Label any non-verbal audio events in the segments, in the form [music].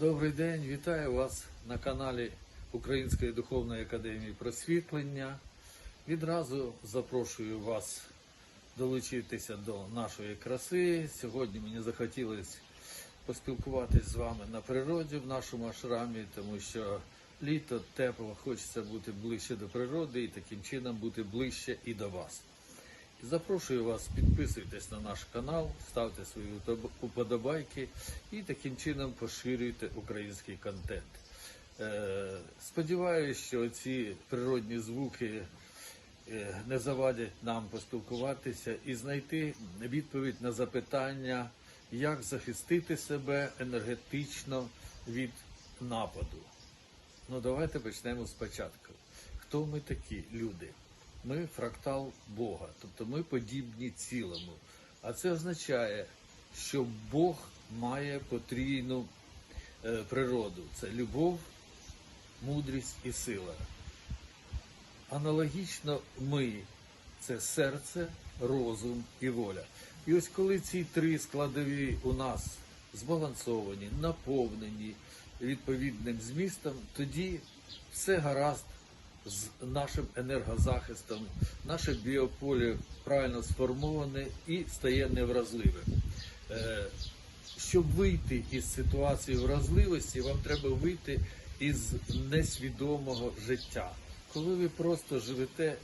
Добрий день, вітаю вас на каналі Української духовної академії просвітлення. Відразу запрошую вас долучитися до нашої краси. Сьогодні мені захотілося поспілкуватись з вами на природі в нашому ашрамі, тому що літо тепло, хочеться бути ближче до природи і таким чином бути ближче і до вас. Запрошую вас, підписуйтесь на наш канал, ставте свої уподобайки і таким чином поширюйте український контент. Е, Сподіваюсь, що ці природні звуки е, не завадять нам поспілкуватися і знайти відповідь на запитання, як захистити себе енергетично від нападу. Ну, давайте почнемо спочатку. Хто ми такі люди? Ми фрактал Бога, тобто ми подібні цілому. А це означає, що Бог має потрійну е, природу: це любов, мудрість і сила. Аналогічно ми це серце, розум і воля. І ось коли ці три складові у нас збалансовані, наповнені відповідним змістом, тоді все гаразд з нашим енергозахистом, наше біополе правильно сформоване і стає невразливим. Е, Щоб вийти із ситуації вразливості, вам треба вийти із несвідомого життя. Коли ви просто живете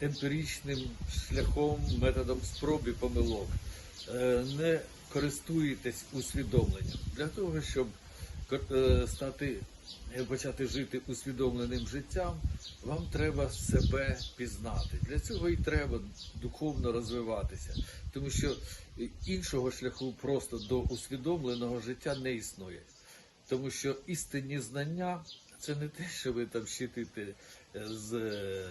емпіричним шляхом, методом спроб і помилок, е, не користуєтесь усвідомленням для того, щоб е, стати почати жити усвідомленим життям, вам треба себе пізнати. Для цього і треба духовно розвиватися, тому що іншого шляху просто до усвідомленого життя не існує. Тому що істинні знання це не те, що ви там щитите з е,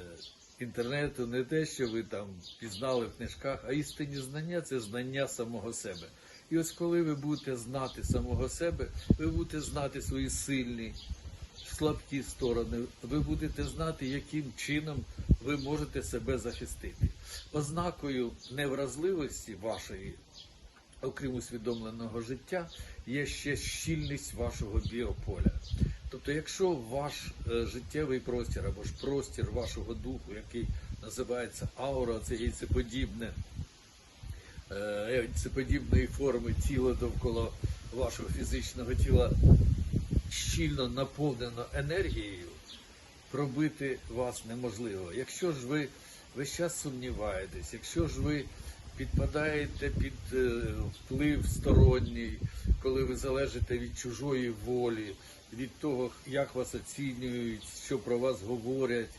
інтернету, не те, що ви там пізнали в книжках, а істинні знання це знання самого себе. І ось коли ви будете знати самого себе, ви будете знати свої сильні, слабкі сторони, ви будете знати, яким чином ви можете себе захистити. Ознакою невразливості вашої, окрім усвідомленого життя, є ще щільність вашого біополя. Тобто, якщо ваш е, життєвий простір або ж простір вашого духу, який називається аура, це яйцеподібне, е, яйцеподібної форми тіло довкола вашого фізичного тіла щільно наповнено енергією, пробити вас неможливо. Якщо ж ви весь час сумніваєтесь, якщо ж ви підпадаєте під е, вплив сторонній, коли ви залежите від чужої волі, від того, як вас оцінюють, що про вас говорять,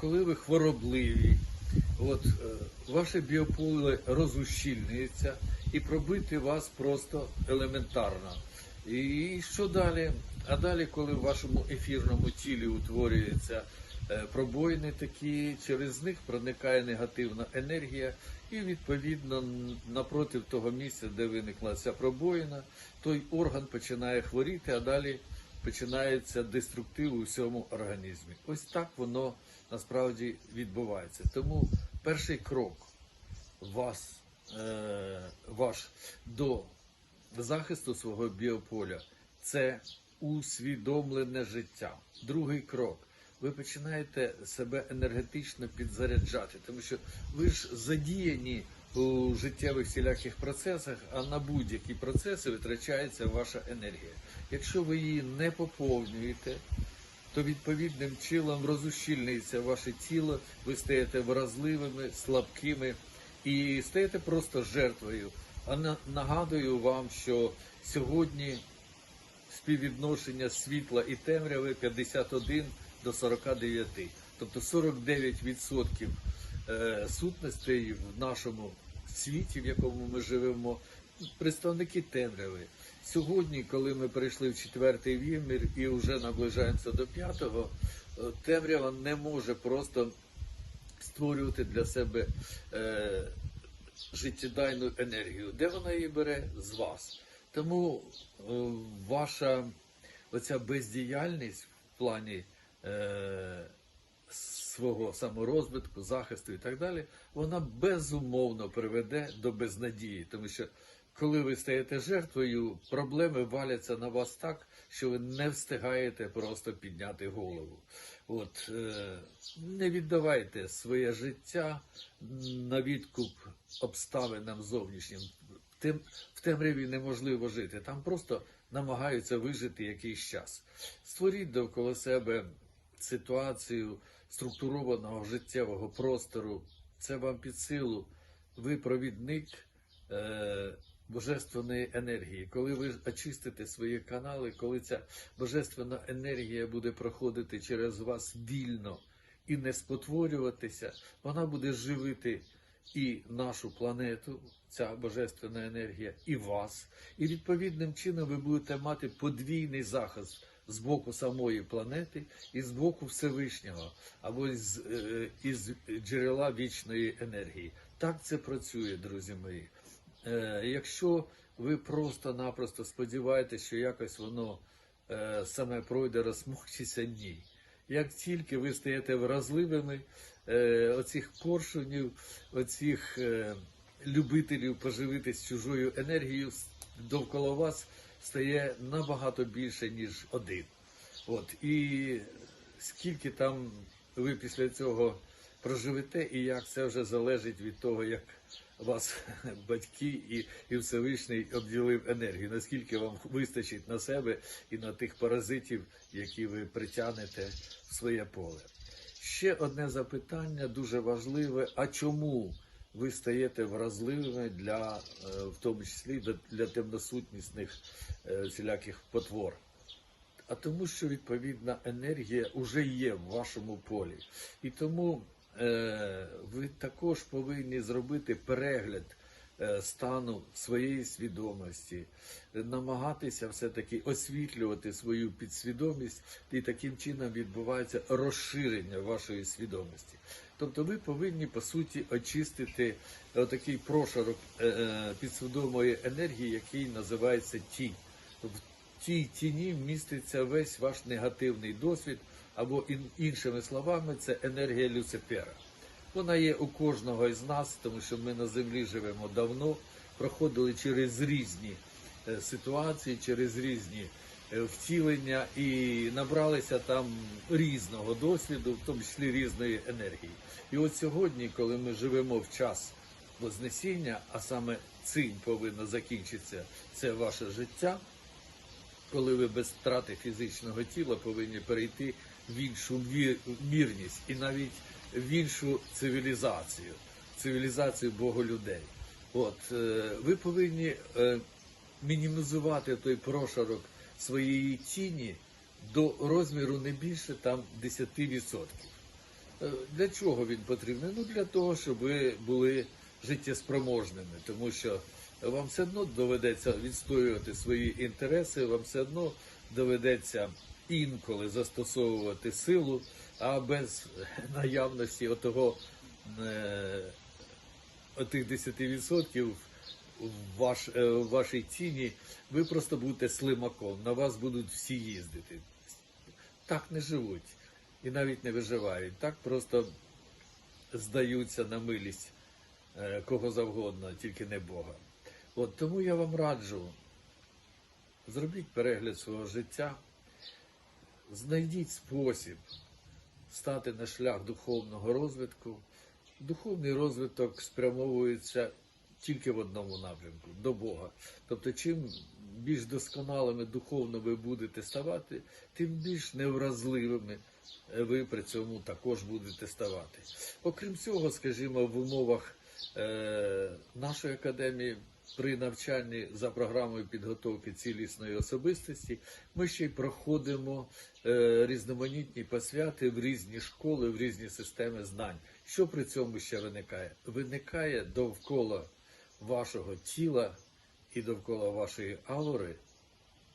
коли ви хворобливі, от е, ваше біополе розущільнюється і пробити вас просто елементарно. І що далі? А далі, коли в вашому ефірному тілі утворюються е, пробоїни такі, через них проникає негативна енергія, і відповідно н- напротив того місця, де виникла ця пробоїна, той орган починає хворіти, а далі починається деструктив у всьому організмі. Ось так воно насправді відбувається. Тому перший крок вас, е, ваш до захисту свого біополя це усвідомлене життя. Другий крок. Ви починаєте себе енергетично підзаряджати, тому що ви ж задіяні у життєвих всіляких процесах, а на будь-які процеси витрачається ваша енергія. Якщо ви її не поповнюєте, то відповідним чином розущільнюється ваше тіло, ви стаєте вразливими, слабкими і стаєте просто жертвою. А на- нагадую вам, що сьогодні співвідношення світла і темряви 51 до 49. Тобто 49% е, сутностей в нашому світі, в якому ми живемо, представники темряви. Сьогодні, коли ми перейшли в четвертий вимір і вже наближаємося до п'ятого, е, темрява не може просто створювати для себе е, життєдайну енергію. Де вона її бере? З вас. Тому е, ваша оця бездіяльність в плані е, свого саморозвитку, захисту і так далі, вона безумовно приведе до безнадії, тому що коли ви стаєте жертвою, проблеми валяться на вас так, що ви не встигаєте просто підняти голову. От е, не віддавайте своє життя на відкуп обставинам зовнішнім. Тим в темряві неможливо жити. Там просто намагаються вижити якийсь час. Створіть довкола себе ситуацію структурованого життєвого простору. Це вам під силу. Ви провідник е, божественної енергії. Коли ви очистите свої канали, коли ця божественна енергія буде проходити через вас вільно і не спотворюватися, вона буде живити і нашу планету, ця божественна енергія, і вас. І відповідним чином ви будете мати подвійний захист з боку самої планети і з боку Всевишнього, або із, е, із джерела вічної енергії. Так це працює, друзі мої. Е, якщо ви просто-напросто сподіваєтесь, що якось воно е, саме пройде, розмовчиться, ні. Як тільки ви стаєте вразливими, е, оцих коршунів, оцих любителів поживитись чужою енергією довкола вас стає набагато більше, ніж один. От і скільки там ви після цього проживете, і як це вже залежить від того, як вас [laughs] батьки і, і Всевишній обділив енергію, наскільки вам вистачить на себе і на тих паразитів, які ви притягнете в своє поле. Ще одне запитання дуже важливе: а чому ви стаєте вразливими для, е, в тому числі для- темносутнісних е, всіляких потвор? а тому, що відповідна енергія вже є в вашому полі. І тому ви також повинні зробити перегляд е, стану своєї свідомості, е, намагатися все-таки освітлювати свою підсвідомість, і таким чином відбувається розширення вашої свідомості. Тобто ви повинні по суті очистити такий прошарок е, е, підсвідомої енергії, який називається тінь. В тій тіні міститься весь ваш негативний досвід, або іншими словами, це енергія Люцифера. Вона є у кожного із нас, тому що ми на землі живемо давно, проходили через різні е, ситуації, через різні е, втілення і набралися там різного досвіду, в тому числі різної енергії. І от сьогодні, коли ми живемо в час Вознесіння, а саме цим повинно закінчитися це ваше життя коли ви без втрати фізичного тіла повинні перейти в іншу мі- мірність і навіть в іншу цивілізацію, цивілізацію Боголюдей. От е, ви повинні е, мінімізувати той прошарок своєї тіні до розміру не більше там 10%. Е, Для чого він потрібний? Ну для того, щоб ви були життєспроможними, тому що вам все одно доведеться відстоювати свої інтереси, вам все одно доведеться інколи застосовувати силу, а без наявності отого, е, отих 10% в, ваш, е, в вашій ціні, ви просто будете слимаком, на вас будуть всі їздити. Так не живуть і навіть не виживають. Так просто здаються на милість е, кого завгодно, тільки не Бога. От тому я вам раджу, зробіть перегляд свого життя, знайдіть спосіб стати на шлях духовного розвитку. Духовний розвиток спрямовується тільки в одному напрямку до Бога. Тобто, чим більш досконалими духовно ви будете ставати, тим більш невразливими ви при цьому також будете ставати. Окрім цього, скажімо, в умовах е, нашої академії. При навчанні за програмою підготовки цілісної особистості ми ще й проходимо е, різноманітні посвяти в різні школи, в різні системи знань. Що при цьому ще виникає? Виникає довкола вашого тіла і довкола вашої аури,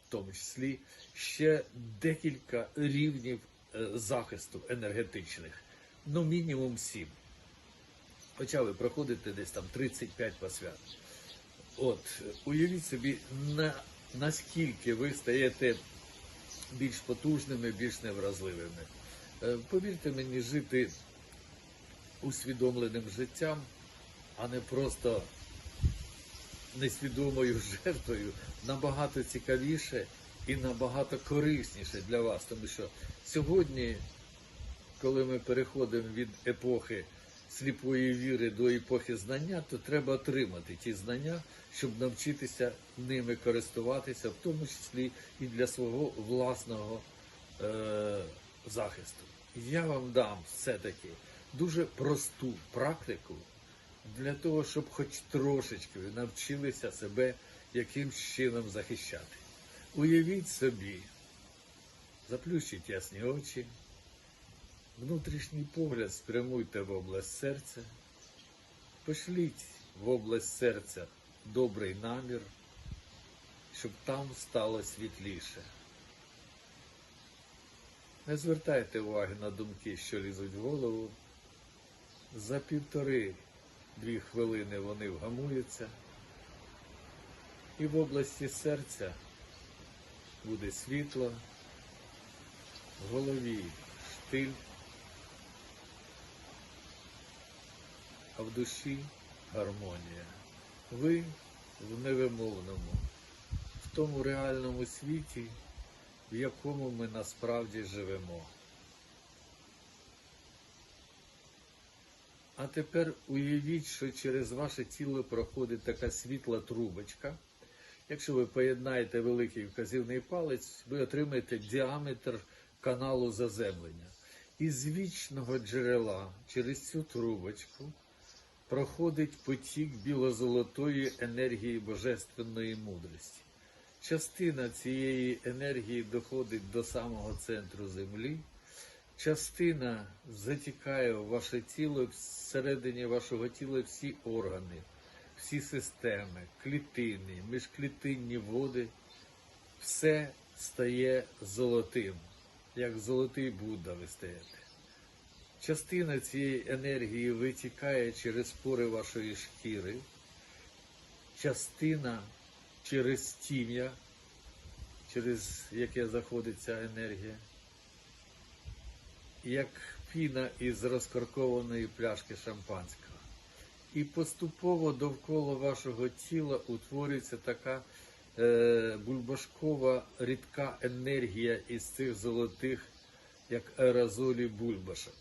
в тому числі, ще декілька рівнів е, захисту енергетичних, ну мінімум сім. Хоча ви проходите десь там 35 посвят. От, уявіть собі, на, наскільки ви стаєте більш потужними, більш невразливими. Е, Повірте мені, жити усвідомленим життям, а не просто несвідомою жертвою набагато цікавіше і набагато корисніше для вас. Тому що сьогодні, коли ми переходимо від епохи сліпої віри до епохи знання, то треба отримати ті знання, щоб навчитися ними користуватися, в тому числі і для свого власного е- захисту. Я вам дам все-таки дуже просту практику для того, щоб хоч трошечки ви навчилися себе якимсь чином захищати. Уявіть собі, заплющіть ясні очі, внутрішній погляд спрямуйте в область серця, пошліть в область серця добрий намір, щоб там стало світліше. Не звертайте уваги на думки, що лізуть в голову. За півтори-дві хвилини вони вгамуються, і в області серця буде світло, в голові штиль, а в душі гармонія. Ви в невимовному, в тому реальному світі, в якому ми насправді живемо. А тепер уявіть, що через ваше тіло проходить така світла трубочка. Якщо ви поєднаєте великий вказівний палець, ви отримаєте діаметр каналу заземлення. Із вічного джерела через цю трубочку проходить потік біло-золотої енергії божественної мудрості. Частина цієї енергії доходить до самого центру землі, частина затікає в ваше тіло, всередині вашого тіла всі органи, всі системи, клітини, міжклітинні води, все стає золотим, як золотий Будда ви стаєте. Частина цієї енергії витікає через пори вашої шкіри, частина через тім'я, через яке заходить ця енергія, як піна із розкоркованої пляшки шампанського. І поступово довкола вашого тіла утворюється така е, бульбашкова рідка енергія із цих золотих, як аерозолі бульбашок.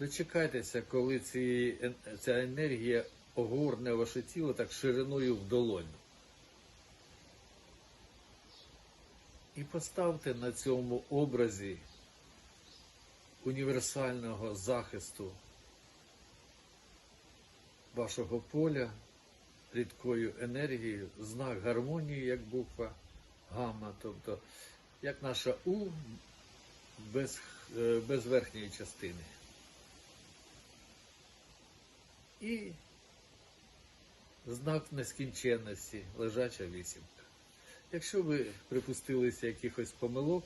Дочекайтеся, коли ці, ця енергія огорне ваше тіло так шириною в долоню. І поставте на цьому образі універсального захисту вашого поля рідкою енергією, знак гармонії, як буква гамма, тобто як наша У без, е, без верхньої частини. І знак нескінченності, лежача вісімка. Якщо ви припустилися якихось помилок,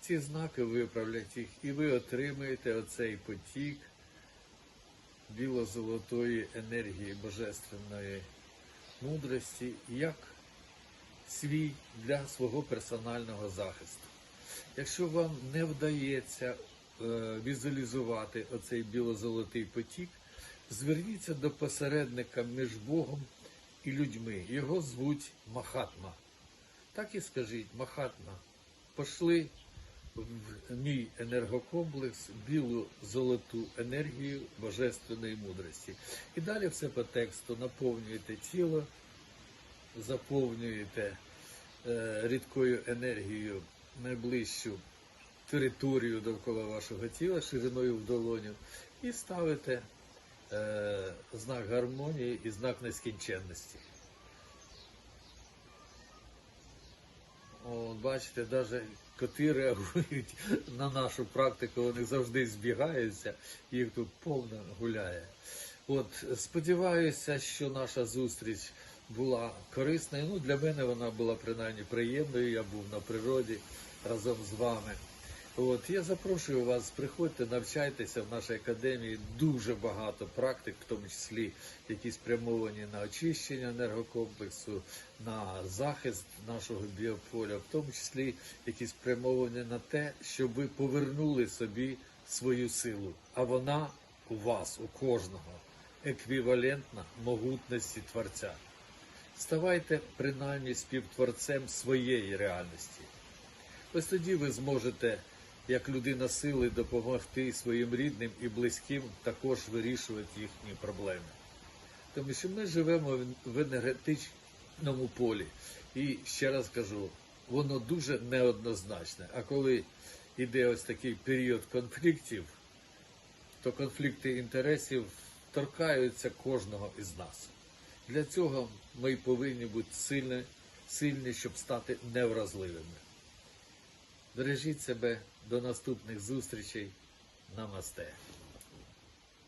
ці знаки виправлять їх, і ви отримаєте оцей потік біло-золотої енергії божественної мудрості як свій для свого персонального захисту. Якщо вам не вдається е, візуалізувати оцей біло-золотий потік, зверніться до посередника між Богом і людьми. Його звуть Махатма. Так і скажіть, Махатма, пошли в мій енергокомплекс білу золоту енергію божественної мудрості. І далі все по тексту наповнюєте тіло, заповнюєте е, рідкою енергією найближчу територію довкола вашого тіла шириною в долоню і ставите е, знак гармонії і знак нескінченності. От, бачите, навіть коти реагують [laughs] на нашу практику, вони завжди збігаються, їх тут повно гуляє. От, сподіваюся, що наша зустріч була корисною. Ну, для мене вона була принаймні приємною. Я був на природі разом з вами. От я запрошую вас, приходьте, навчайтеся в нашій академії. Дуже багато практик, в тому числі які спрямовані на очищення енергокомплексу, на захист нашого біополя, в тому числі які спрямовані на те, щоб ви повернули собі свою силу. А вона у вас, у кожного. еквівалентна могутності Творця. Ставайте принаймні співтворцем своєї реальності. Ось тоді ви зможете, як людина сили, допомогти своїм рідним і близьким також вирішувати їхні проблеми. Тому що ми живемо в- енергетичному полі. І ще раз кажу, воно дуже неоднозначне. А коли йде ось такий період конфліктів, то конфлікти інтересів торкаються кожного із нас. Для цього ми повинні бути сильні, сильні, щоб стати невразливими. Бережіть себе до наступних зустрічей. Намасте.